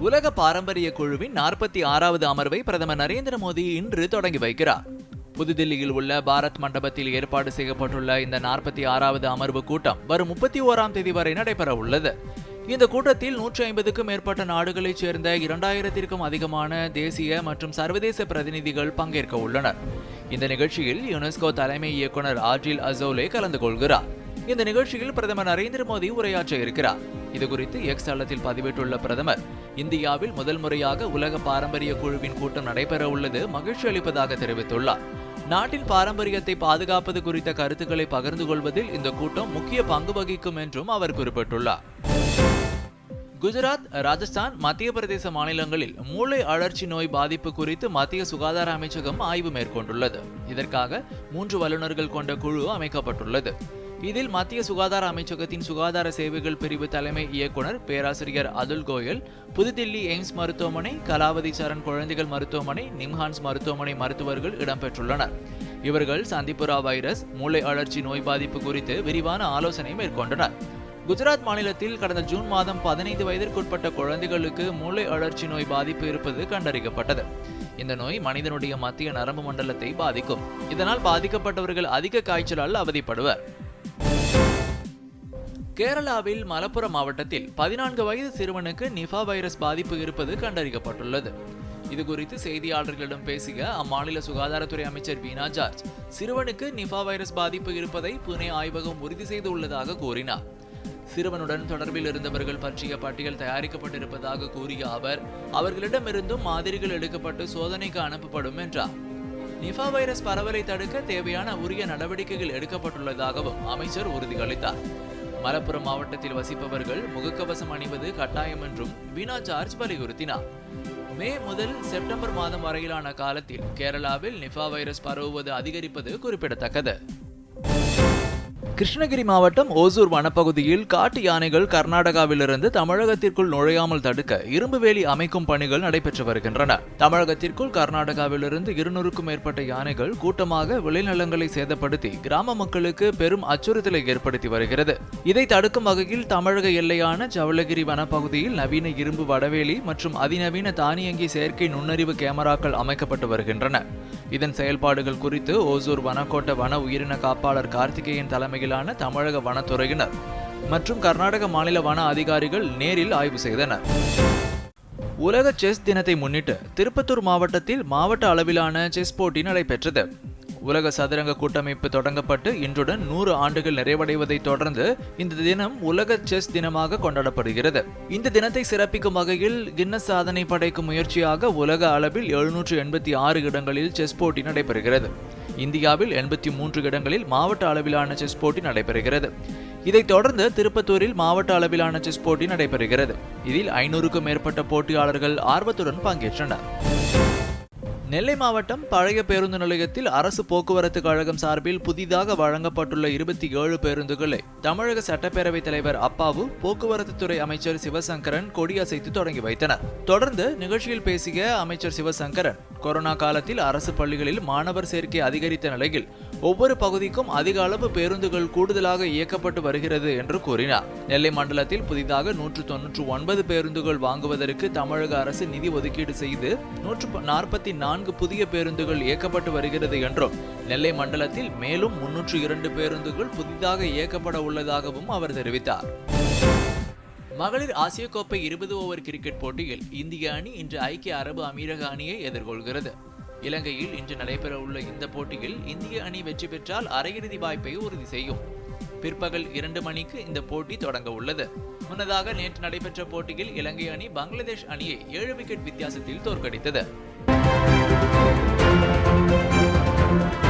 உலக பாரம்பரிய குழுவின் நாற்பத்தி ஆறாவது அமர்வை பிரதமர் நரேந்திர மோடி இன்று தொடங்கி வைக்கிறார். புதுதில்லியில் உள்ள பாரத் மண்டபத்தில் ஏற்பாடு செய்யப்பட்டுள்ள இந்த நாற்பத்தி ஆறாவது அமர்வு கூட்டம் வரும் முப்பத்தி ஓராம் தேதி வரை நடைபெற உள்ளது. இந்த கூட்டத்தில் நூற்றி ஐம்பதுக்கும் மேற்பட்ட நாடுகளைச் சேர்ந்த இரண்டாயிரத்திற்கும் அதிகமான தேசிய மற்றும் சர்வதேச பிரதிநிதிகள் பங்கேற்க உள்ளனர். இந்த நிகழ்ச்சியில் யுனெஸ்கோ தலைமை இயக்குனர் ஆஜில் அசோலே கலந்து கொள்கிறார். இந்த நிகழ்ச்சியில் பிரதமர் நரேந்திர மோடி உரையாற்ற இருக்கிறார். இதுகுறித்து எக்ஸ் தளத்தில் பதிவிட்டுள்ள பிரதமர் இந்தியாவில் முதல் முறையாக உலக பாரம்பரிய குழுவின் கூட்டம் நடைபெற உள்ளது மகிழ்ச்சி அளிப்பதாக தெரிவித்துள்ளார். நாட்டின் பாரம்பரியத்தை பாதுகாப்பது குறித்த கருத்துக்களை பகிர்ந்து கொள்வதில் இந்த கூட்டம் முக்கிய பங்கு வகிக்கும் என்றும் அவர் குறிப்பிட்டுள்ளார். குஜராத் ராஜஸ்தான் மத்திய பிரதேச மாநிலங்களில் மூளை அழற்சி நோய் பாதிப்பு குறித்து மத்திய சுகாதார அமைச்சகம் ஆய்வு மேற்கொண்டுள்ளது. இதற்காக மூன்று வல்லுநர்கள் கொண்ட குழு அமைக்கப்பட்டுள்ளது. இதில் மத்திய சுகாதார அமைச்சகத்தின் சுகாதார சேவைகள் பிரிவு தலைமை இயக்குனர் பேராசிரியர் அதுல் கோயல் புதுதில்லி எய்ம்ஸ் மருத்துவமனை கலாவதி சரண் குழந்தைகள் மருத்துவமனை நிம்ஹான்ஸ் மருத்துவமனை மருத்துவர்கள் இடம்பெற்றுள்ளனர். இவர்கள் சந்திப்புரா வைரஸ் மூளை அழற்சி நோய் பாதிப்பு குறித்து விரிவான ஆலோசனை மேற்கொண்டனர். குஜராத் மாநிலத்தில் கடந்த ஜூன் மாதம் பதினைந்து வயதிற்குட்பட்ட குழந்தைகளுக்கு மூளை அழற்சி நோய் பாதிப்பு இருப்பது கண்டறியப்பட்டது. இந்த நோய் மனிதனுடைய மத்திய நரம்பு மண்டலத்தை பாதிக்கும். இதனால் பாதிக்கப்பட்டவர்கள் அதிக காய்ச்சலால் அவதிப்படுவர். கேரளாவில் மலப்புரம் மாவட்டத்தில் பதினான்கு வயது சிறுவனுக்கு நிஃபா வைரஸ் பாதிப்பு இருப்பது கண்டறியப்பட்டுள்ளது. இது குறித்து செய்தியாளர்களிடம் பேசிய அம்மாநில சுகாதாரத்துறை அமைச்சர் வீனா ஜார்ஜ் சிறுவனுக்கு நிஃபா வைரஸ் பாதிப்பு இருப்பதை புனே ஆய்வகம் உறுதி செய்துள்ளதாக கூறினார். சிறுவனுடன் தொடர்பில் இருந்தவர்கள் பற்றிய பட்டியல் தயாரிக்கப்பட்டிருப்பதாக கூறிய அவர் அவர்களிடமிருந்தும் மாதிரிகள் எடுக்கப்பட்டு சோதனைக்கு அனுப்பப்படும் என்றார். நிஃபா வைரஸ் பரவலை தடுக்க தேவையான உரிய நடவடிக்கைகள் எடுக்கப்பட்டுள்ளதாகவும் அமைச்சர் உறுதியளித்தார். மலப்புரம் மாவட்டத்தில் வசிப்பவர்கள் முகக்கவசம் அணிவது கட்டாயம் என்றும் வீணா ஜார்ஜ் வலியுறுத்தினார். மே முதல் செப்டம்பர் மாதம் வரையிலான காலத்தில் கேரளாவில் நிஃபா வைரஸ் பரவுவது அதிகரிப்பது குறிப்பிடத்தக்கது. கிருஷ்ணகிரி மாவட்டம் ஓசூர் வனப்பகுதியில் காட்டு யானைகள் கர்நாடகாவிலிருந்து தமிழகத்திற்குள் நுழையாமல் தடுக்க இரும்பு வேலி அமைக்கும் பணிகள் நடைபெற்று வருகின்றன. தமிழகத்திற்குள் கர்நாடகாவிலிருந்து இருநூறுக்கும் மேற்பட்ட யானைகள் கூட்டமாக விளைநிலங்களை சேதப்படுத்தி கிராம மக்களுக்கு பெரும் அச்சுறுத்தலை ஏற்படுத்தி வருகிறது. இதை தடுக்கும் வகையில் தமிழக எல்லையான ஜவளகிரி வனப்பகுதியில் நவீன இரும்பு வடவேலி மற்றும் அதிநவீன தானியங்கி செயற்கை நுண்ணறிவு கேமராக்கள் அமைக்கப்பட்டு வருகின்றன. இதன் செயல்பாடுகள் குறித்து ஓசூர் வனக்கோட்ட வன உயிரின காப்பாளர் கார்த்திகேயன் தலைமையில் தலைமையிலான தமிழக வனத்துறையினர் மற்றும் கர்நாடக மாநில வன அதிகாரிகள் நேரில் ஆய்வு செய்தனர். உலக செஸ் தினத்தை முன்னிட்டு திருப்பத்தூர் மாவட்டத்தில் மாவட்ட அளவிலான செஸ் போட்டி நடைபெற்றது. உலக சதுரங்க கூட்டமைப்பு தொடங்கப்பட்டு இன்றுடன் நூறு ஆண்டுகள் நிறைவடைவதை தொடர்ந்து இந்த தினம் உலக செஸ் தினமாக கொண்டாடப்படுகிறது. இந்த தினத்தை சிறப்பிக்கும் வகையில் கின்னஸ் சாதனை படைக்கும் முயற்சியாக உலக அளவில் எழுநூற்று எண்பத்தி ஆறு இடங்களில் செஸ் போட்டி நடைபெறுகிறது. இந்தியாவில் எண்பத்தி மூன்று இடங்களில் மாவட்ட அளவிலான செஸ் போட்டி நடைபெறுகிறது. இதைத் தொடர்ந்து திருப்பத்தூரில் மாவட்ட அளவிலான செஸ் போட்டி நடைபெறுகிறது. இதில் ஐநூறுக்கும் மேற்பட்ட போட்டியாளர்கள் ஆர்வத்துடன் பங்கேற்றனர். நெல்லை மாவட்டம் பழைய பேருந்து நிலையத்தில் அரசு போக்குவரத்து கழகம் சார்பில் புதிதாக வழங்கப்பட்டுள்ள இருபத்தி ஏழு பேருந்துகளை தமிழக சட்டப்பேரவைத் தலைவர் அப்பாவு போக்குவரத்து துறை அமைச்சர் சிவசங்கரன் கொடியசைத்து தொடங்கி வைத்தனர். தொடர்ந்து நிகழ்ச்சியில் பேசிய அமைச்சர் சிவசங்கரன் கொரோனா காலத்தில் அரசு பள்ளிகளில் மாணவர் சேர்க்கை அதிகரித்த நிலையில் ஒவ்வொரு பகுதிக்கும் அதிக அளவு பேருந்துகள் கூடுதலாக இயக்கப்பட்டு வருகிறது என்று கூறினார். நெல்லை மண்டலத்தில் புதிதாக நூற்று தொன்னூற்று ஒன்பது பேருந்துகள் வாங்குவதற்கு தமிழக அரசு நிதி ஒதுக்கீடு செய்து நூற்று நாற்பத்தி நான்கு நான்கு புதிய பேருந்துகள் இயக்கப்பட்டு வருகிறது என்றும் நெல்லை மண்டலத்தில் மேலும் முன்னூற்று இரண்டு பேருந்துகள் புதிதாக இயக்கப்பட உள்ளதாகவும் அவர் தெரிவித்தார். மகளிர் ஆசிய கோப்பை இருபது ஓவர் கிரிக்கெட் போட்டியில் இந்திய அணி இன்று ஐக்கிய அரபு அமீரக அணியை எதிர்கொள்கிறது. இலங்கையில் இன்று நடைபெறவுள்ள இந்த போட்டியில் இந்திய அணி வெற்றி பெற்றால் அரையிறுதி வாய்ப்பை உறுதி செய்யும். பிற்பகல் இரண்டு மணிக்கு இந்த போட்டி தொடங்க உள்ளது. முன்னதாக நேற்று நடைபெற்ற போட்டியில் இலங்கை அணி பங்களாதேஷ் அணியை ஏழு விக்கெட் வித்தியாசத்தில் தோற்கடித்தது. Música